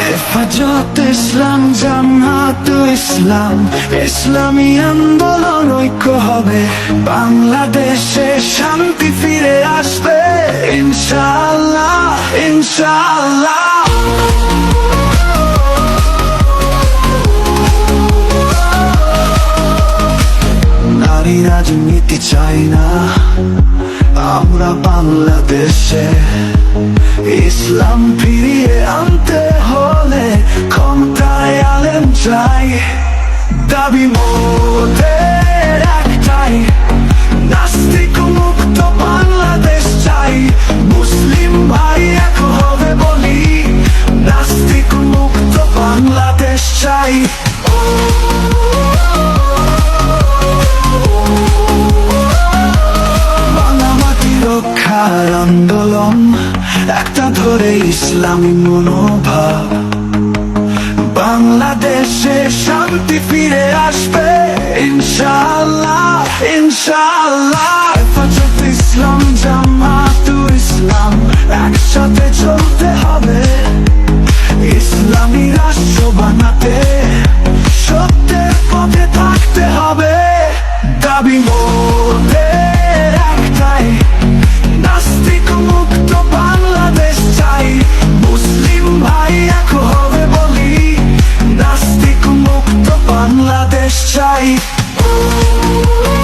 হেফাজত ইসলাম জামাত ইসলাম, ইসলামী আন্দোলন, ঐক্য হবে। বাংলাদেশে শান্তি ফিরে আসবে। ইনশাআল্লাহ ইনশাআল্লাহ। নারী রাজনীতি চাই না। আমরা বাংলাদেশে ইসলাম ফিরিয়ে আনতে হলে ক্ষমতায় আলেম চাই। দাবি মোদের একটাই। আন্দোলন একটা ধরে ইসলামী মনোভাব। বাংলাদেশে শান্তি ফিরে আসবে ইনশাল্লাহ ইনশাল্লাহ ইসলাম জামাত ইসলাম, একসাথে চলতে হবে। ইসলামী রাষ্ট্র বানাতে, সত্যের পথে থাকতে হবে। দাবি মোদের নাস্তিক মুক্ত বাংলাদেশ চাই